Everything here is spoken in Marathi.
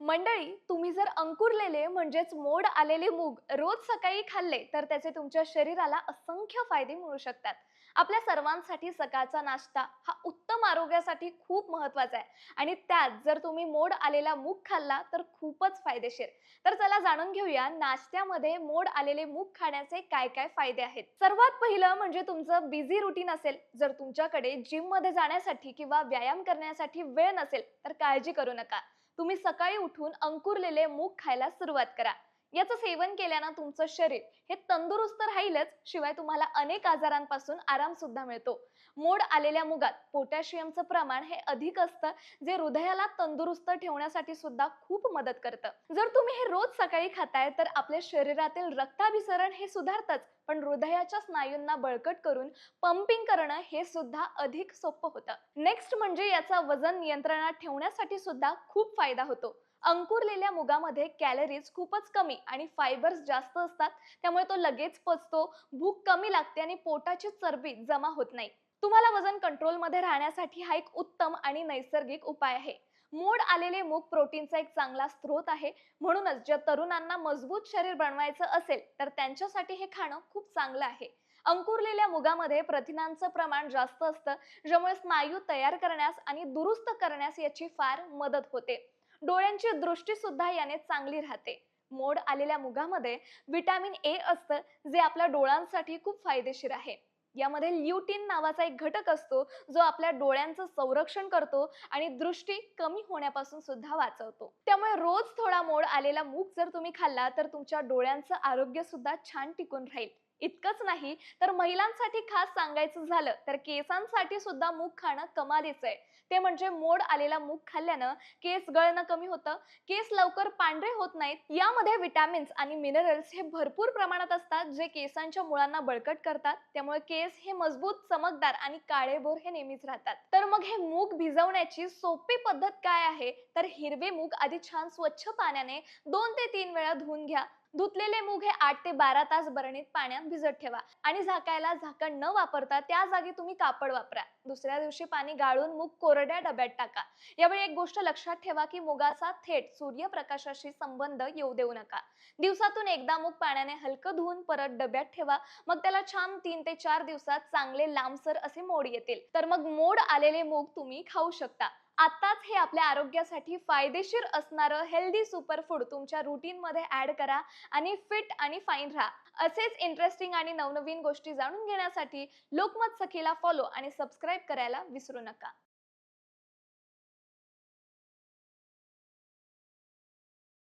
मंडळी तुम्ही जर अंकुरलेले म्हणजेच मोड आलेले मूग रोज सकाळी खाल्ले तर त्याचे तुमच्या शरीराला असंख्य फायदे मिळू शकतात. आपल्या सर्वांसाठी सकाळचा नाश्ता हा उत्तम आरोग्यासाठी खूप महत्त्वाचा आहे. आणि त्यात जर तुम्ही मोड आलेला मूग खाल्ला तर खूपच फायदेशीर. तर चला जाणून घेऊया नाश्त्यामध्ये मोड आलेले मूग खाण्याचे काय काय फायदे आहेत? सर्वात पहिलं म्हणजे तुमचं बिझी रुटीन असेल जर तुमच्याकडे जिममध्ये जाण्यासाठी किंवा व्यायाम करण्यासाठी वेळ नसेल तर काळजी करू नका. तुम्ही सकाळी उठून अंकुरलेले मूग खायला सुरुवात करा. याचं सेवन केल्यानं तुमचं शरीर हे तंदुरुस्त राहीलच शिवाय तुम्हाला अनेक आजारांपासून आराम सुद्धा मिळतो. मोड आलेल्या मुगात पोटॅशियमचं प्रमाण हे अधिक असतं जे हृदयाला तंदुरुस्त ठेवण्यासाठी सुद्धा खूप मदत करतं. जर तुम्ही हे रोज सकाळी खाताय तर आपल्या शरीरातील रक्ताभिसरण हे सुधारतच पण हृदयाच्या स्नायूंना बळकट करून पंपिंग करणं हे सुद्धा अधिक सोपं होतं. नेक्स्ट म्हणजे याचा वजन नियंत्रणात ठेवण्यासाठी सुद्धा खूप फायदा होतो. अंकुरलेल्या मुगामध्ये कॅलरीज खूपच कमी आणि फायबर्स जास्त असतात. त्यामुळे तो लगेच पचतो भूक कमी लागते आणि पोटाची चरबी जमा होत नाही. तुम्हाला वजन कंट्रोलमध्ये राहण्यासाठी हा एक उत्तम आणि नैसर्गिक उपाय आहे. मोड आलेले मूग प्रोटीनचा एक चांगला स्रोत आहे. म्हणूनच ज्या तरुणांना मजबूत शरीर बनवायचं असेल तर त्यांच्यासाठी हे खाणं खूप चांगलं आहे. अंकुरलेल्या मुगामध्ये प्रथिनांचं प्रमाण जास्त असतं ज्यामुळे स्नायू तयार करण्यास आणि दुरुस्त करण्यास याची फार मदत होते. डोळ्यांची दृष्टी सुद्धा याने चांगली राहते. मोड आलेल्या मुगामध्ये विटॅमिन ए असतं जे आपल्या डोळ्यांसाठी खूप फायदेशीर आहे. यामध्ये ल्युटीन नावाचा एक घटक असतो जो आपल्या डोळ्यांचं संरक्षण करतो आणि दृष्टी कमी होण्यापासून सुद्धा वाचवतो. त्यामुळे रोज थोडा मोड आलेला मूग जर तुम्ही खाल्ला तर तुमच्या डोळ्यांचं आरोग्य सुद्धा छान टिकून राहील. इतकंच नाही तर महिलांसाठी खास सांगायचं झालं तर केसांसाठी सुद्धा मूग खाणं कमालीचं आहे. ते म्हणजे मोड आलेला मूग खाल्ल्यानं केस गळणं कमी होतं. केस लवकर पांढरे होत नाहीत. यामध्ये विटॅमिन्स आणि मिनरल्स हे भरपूर प्रमाणात असतात जे केसांच्या मुळांना बळकट करतात. त्यामुळे केस हे मजबूत चमकदार आणि काळेभोर हे नेहमीच राहतात. तर मग हे मूग भिजवण्याची सोपी पद्धत काय आहे? तर हिरवे मूग आधी छान स्वच्छ पाण्याने दोन ते तीन वेळा धुवून घ्या. धुतलेले मूग हे आठ ते बारा तास बरणीत पाण्यात भिजत ठेवा आणि झाकायला झाकण न वापरता त्या जागी तुम्ही कापड वापरा. दुसऱ्या दिवशी पाणी गाळून मूग कोरड्या डब्यात टाका. यावेळी एक गोष्ट लक्षात ठेवा की मुगाचा थेट सूर्यप्रकाशाशी संबंध येऊ देऊ नका. दिवसातून एकदा मूग पाण्याने हलकं धुवून परत डब्यात ठेवा. मग त्याला छान तीन ते चार दिवसात चांगले लांबसर असे मोड येतील. तर मग मोड आलेले मूग तुम्ही खाऊ शकता. आताच हे आपल्या आरोग्यासाठी फायदेशीर असणारं हेल्दी सुपरफूड तुमच्या रुटीनमध्ये ॲड करा आणि फिट आणि फाईन राहा. असेच इंटरेस्टिंग आणि नवनवीन गोष्टी जाणून घेण्यासाठी लोकमत सखीला फॉलो आणि सबस्क्राईब करायला विसरू नका.